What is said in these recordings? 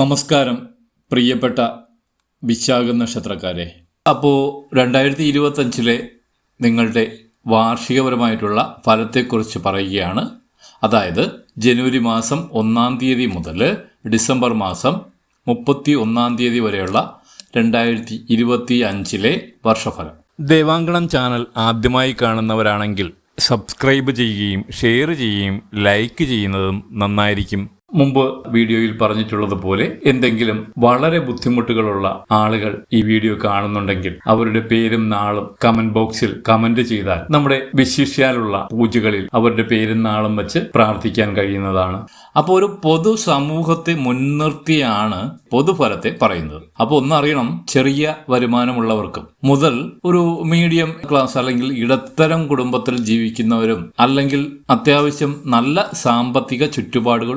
നമസ്കാരം പ്രിയപ്പെട്ട വിശാഖ നക്ഷത്രക്കാരെ അപ്പോൾ രണ്ടായിരത്തി ഇരുപത്തഞ്ചിലെ നിങ്ങളുടെ വാർഷികപരമായിട്ടുള്ള ഫലത്തെക്കുറിച്ച് പറയുകയാണ്. അതായത് ജനുവരി മാസം ഒന്നാം തീയതി മുതൽ ഡിസംബർ മാസം മുപ്പത്തി ഒന്നാം തീയതി വരെയുള്ള രണ്ടായിരത്തി ഇരുപത്തി അഞ്ചിലെ വർഷഫലം. ദേവാങ്കണം ചാനൽ ആദ്യമായി കാണുന്നവരാണെങ്കിൽ സബ്സ്ക്രൈബ് ചെയ്യുകയും ഷെയർ ചെയ്യുകയും ലൈക്ക് ചെയ്യുന്നതും നന്നായിരിക്കും. മുമ്പ് വീഡിയോയിൽ പറഞ്ഞിട്ടുള്ളതുപോലെ എന്തെങ്കിലും വളരെ ബുദ്ധിമുട്ടുകളുള്ള ആളുകൾ ഈ വീഡിയോ കാണുന്നുണ്ടെങ്കിൽ അവരുടെ പേരും നാളും കമന്റ് ബോക്സിൽ കമന്റ് ചെയ്താൽ നമ്മുടെ വിശിഷ്യാലുള്ള പൂജകളിൽ അവരുടെ പേരും നാളും വെച്ച് പ്രാർത്ഥിക്കാൻ കഴിയുന്നതാണ്. അപ്പോൾ ഒരു പൊതു സമൂഹത്തെ മുൻനിർത്തിയാണ് പൊതുഫലത്തെ പറയുന്നത്. അപ്പോൾ ഒന്നറിയണം ചെറിയ വരുമാനമുള്ളവർക്കും മുതൽ ഒരു മീഡിയം ക്ലാസ് അല്ലെങ്കിൽ ഇടത്തരം കുടുംബത്തിൽ ജീവിക്കുന്നവരും അല്ലെങ്കിൽ അത്യാവശ്യം നല്ല സാമ്പത്തിക ചുറ്റുപാടുകൾ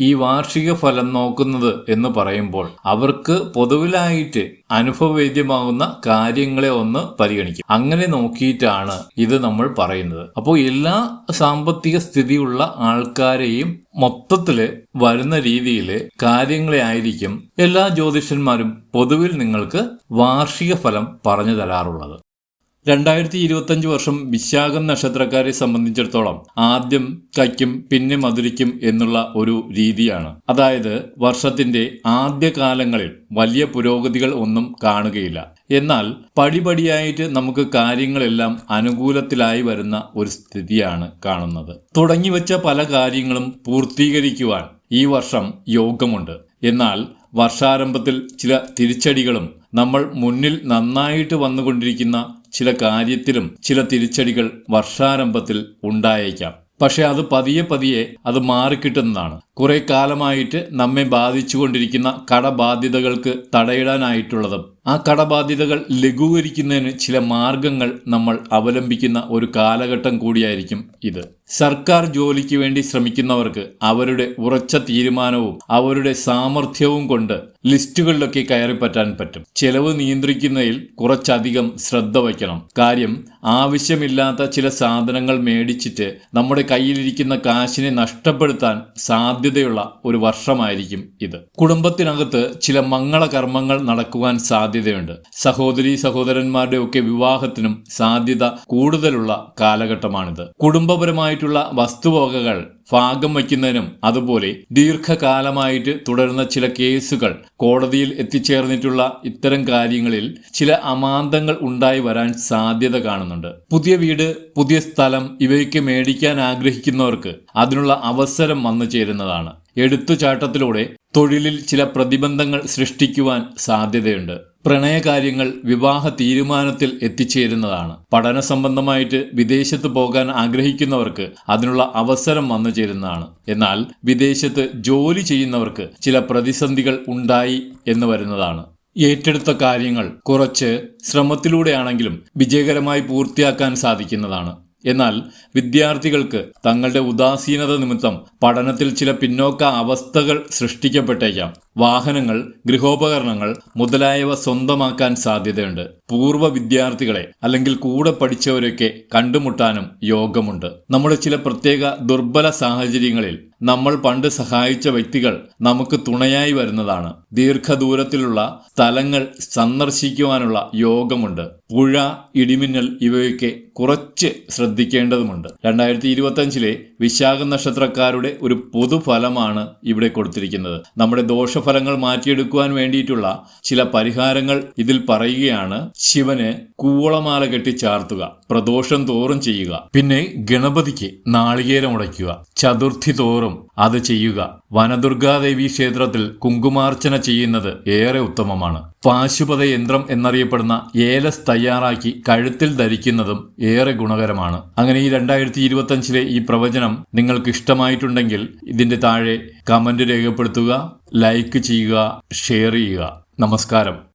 ഈ വാർഷിക ഫലം നോക്കുന്നത് എന്ന് പറയുമ്പോൾ അവർക്ക് പൊതുവിലായിട്ട് അനുഭവവേദ്യമാകുന്ന കാര്യങ്ങളെ ഒന്ന് പരിഗണിക്കും. അങ്ങനെ നോക്കിയിട്ടാണ് ഇത് നമ്മൾ പറയുന്നത്. അപ്പോൾ എല്ലാ സാമ്പത്തിക സ്ഥിതിയുള്ള ആൾക്കാരെയും മൊത്തത്തിൽ വരുന്ന രീതിയിൽ കാര്യങ്ങളെ ആയിരിക്കും എല്ലാ ജ്യോതിഷന്മാരും പൊതുവിൽ നിങ്ങൾക്ക് വാർഷിക ഫലം പറഞ്ഞു തരാറുള്ളത്. രണ്ടായിരത്തി ഇരുപത്തഞ്ച് വർഷം വിശാഖം നക്ഷത്രക്കാരെ സംബന്ധിച്ചിടത്തോളം ആദ്യം കയ്ക്കും പിന്നെ മധുരിക്കും എന്നുള്ള ഒരു രീതിയാണ്. അതായത് വർഷത്തിന്റെ ആദ്യ കാലങ്ങളിൽ വലിയ പുരോഗതികൾ ഒന്നും കാണുകയില്ല. എന്നാൽ പടിപടിയായിട്ട് നമുക്ക് കാര്യങ്ങളെല്ലാം അനുകൂലത്തിലായി വരുന്ന ഒരു സ്ഥിതിയാണ് കാണുന്നത്. തുടങ്ങിവെച്ച പല കാര്യങ്ങളും പൂർത്തീകരിക്കുവാൻ ഈ വർഷം യോഗമുണ്ട്. എന്നാൽ വർഷാരംഭത്തിൽ ചില തിരിച്ചടികളും നമ്മൾ മുന്നിൽ നന്നായിട്ട് വന്നുകൊണ്ടിരിക്കുന്ന ചില കാര്യത്തിലും ചില തിരിച്ചടികൾ വർഷാരംഭത്തിൽ ഉണ്ടായേക്കാം. പക്ഷെ അത് പതിയെ പതിയെ അത് മാറിക്കിട്ടുന്നതാണ്. കുറെ കാലമായിട്ട് നമ്മെ ബാധിച്ചുകൊണ്ടിരിക്കുന്ന കടബാധ്യതകൾക്ക് തടയിടാനായിട്ടുള്ളതും ആ കടബാധ്യതകൾ ലഘൂകരിക്കുന്നതിന് ചില മാർഗങ്ങൾ നമ്മൾ അവലംബിക്കുന്ന ഒരു കാലഘട്ടം കൂടിയായിരിക്കും ഇത്. സർക്കാർ ജോലിക്ക് വേണ്ടി ശ്രമിക്കുന്നവർക്ക് അവരുടെ ഉറച്ച തീരുമാനവും അവരുടെ സാമർഥ്യവും കൊണ്ട് ലിസ്റ്റുകളിലൊക്കെ കയറിപ്പറ്റാൻ പറ്റും. ചെലവ് നിയന്ത്രിക്കുന്നതിൽ കുറച്ചധികം ശ്രദ്ധ വയ്ക്കണം. കാര്യം ആവശ്യമില്ലാത്ത ചില സാധനങ്ങൾ മേടിച്ചിട്ട് നമ്മുടെ കയ്യിലിരിക്കുന്ന കാശിനെ നഷ്ടപ്പെടുത്താൻ സാധ്യതയുള്ള ഒരു വർഷമായിരിക്കും ഇത്. കുടുംബത്തിനകത്ത് ചില മംഗളകർമ്മങ്ങൾ നടക്കുവാൻ സാധ്യതയുണ്ട്. സഹോദരി സഹോദരന്മാരുടെ ഒക്കെ വിവാഹത്തിനും സാധ്യത കൂടുതലുള്ള കാലഘട്ടമാണിത്. കുടുംബപരമായിട്ടുള്ള വസ്തുവകകൾ ഭാഗം വയ്ക്കുന്നതിനും അതുപോലെ ദീർഘകാലമായിട്ട് തുടരുന്ന ചില കേസുകൾ കോടതിയിൽ എത്തിച്ചേർന്നിട്ടുള്ള ഇത്തരം കാര്യങ്ങളിൽ ചില അമാന്തങ്ങൾ ഉണ്ടായി വരാൻ സാധ്യത കാണുന്നുണ്ട്. പുതിയ വീട് പുതിയ സ്ഥലം ഇവയ്ക്ക് മേടിക്കാൻ ആഗ്രഹിക്കുന്നവർക്ക് അതിനുള്ള അവസരം വന്നു ചേരുന്നതാണ്. എടുത്തുചാട്ടത്തിലൂടെ തൊഴിലിൽ ചില പ്രതിബന്ധങ്ങൾ സൃഷ്ടിക്കുവാൻ സാധ്യതയുണ്ട്. പ്രണയകാര്യങ്ങൾ വിവാഹ തീരുമാനത്തിൽ എത്തിച്ചേരുന്നതാണ്. പഠന സംബന്ധമായിട്ട് വിദേശത്ത് പോകാൻ ആഗ്രഹിക്കുന്നവർക്ക് അതിനുള്ള അവസരം വന്നു ചേരുന്നതാണ്. എന്നാൽ വിദേശത്ത് ജോലി ചെയ്യുന്നവർക്ക് ചില പ്രതിസന്ധികൾ ഉണ്ടായി എന്ന് വരുന്നതാണ്. ഏറ്റെടുത്ത കാര്യങ്ങൾ കുറച്ച് ശ്രമത്തിലൂടെയാണെങ്കിലും വിജയകരമായി പൂർത്തിയാക്കാൻ സാധിക്കുന്നതാണ്. എന്നാൽ വിദ്യാർത്ഥികൾക്ക് തങ്ങളുടെ ഉദാസീനത നിമിത്തം പഠനത്തിൽ ചില പിന്നോക്ക അവസ്ഥകൾ സൃഷ്ടിക്കപ്പെട്ടേക്കാം. വാഹനങ്ങൾ ഗൃഹോപകരണങ്ങൾ മുതലായവ സ്വന്തമാക്കാൻ സാധ്യതയുണ്ട്. പൂർവ വിദ്യാർത്ഥികളെ അല്ലെങ്കിൽ കൂടെ പഠിച്ചവരൊക്കെ കണ്ടുമുട്ടാനും യോഗമുണ്ട്. നമ്മുടെ ചില പ്രത്യേക ദുർബല സാഹചര്യങ്ങളിൽ നമ്മൾ പണ്ട് സഹായിച്ച വ്യക്തികൾ നമുക്ക് തുണയായി വരുന്നതാണ്. ദീർഘദൂരത്തിലുള്ള സ്ഥലങ്ങൾ സന്ദർശിക്കുവാനുള്ള യോഗമുണ്ട്. പുഴ ഇടിമിന്നൽ ഇവയൊക്കെ കുറച്ച് ശ്രദ്ധിക്കേണ്ടതുമുണ്ട്. രണ്ടായിരത്തി ഇരുപത്തഞ്ചിലെ വിശാഖ നക്ഷത്രക്കാരുടെ ഒരു പൊതുഫലമാണ് ഇവിടെ കൊടുത്തിരിക്കുന്നത്. നമ്മുടെ ദോഷഫലങ്ങൾ മാറ്റിയെടുക്കുവാൻ വേണ്ടിയിട്ടുള്ള ചില പരിഹാരങ്ങൾ ഇതിൽ പറയുകയാണ്. ശിവന് കൂവളമാല കെട്ടി ചാർത്തുക പ്രദോഷം തോറും ചെയ്യുക പിന്നെ ഗണപതിക്ക് നാളികേരം ഉടയ്ക്കുക ചതുർത്ഥി തോറും അത് ചെയ്യുക വനദുർഗാദേവി ക്ഷേത്രത്തിൽ കുങ്കുമാർച്ചന ചെയ്യുന്നത് ഏറെ ഉത്തമമാണ്. പാശുപത യന്ത്രം എന്നറിയപ്പെടുന്ന ഏലസ് തയ്യാറാക്കി കഴുത്തിൽ ധരിക്കുന്നതും ഏറെ ഗുണകരമാണ്. അങ്ങനെ ഈ രണ്ടായിരത്തി ഇരുപത്തഞ്ചിലെ ഈ പ്രവചനം നിങ്ങൾക്ക് ഇഷ്ടമായിട്ടുണ്ടെങ്കിൽ ഇതിന്റെ താഴെ കമന്റ് രേഖപ്പെടുത്തുക ലൈക്ക് ചെയ്യുക ഷെയർ ചെയ്യുക. നമസ്കാരം.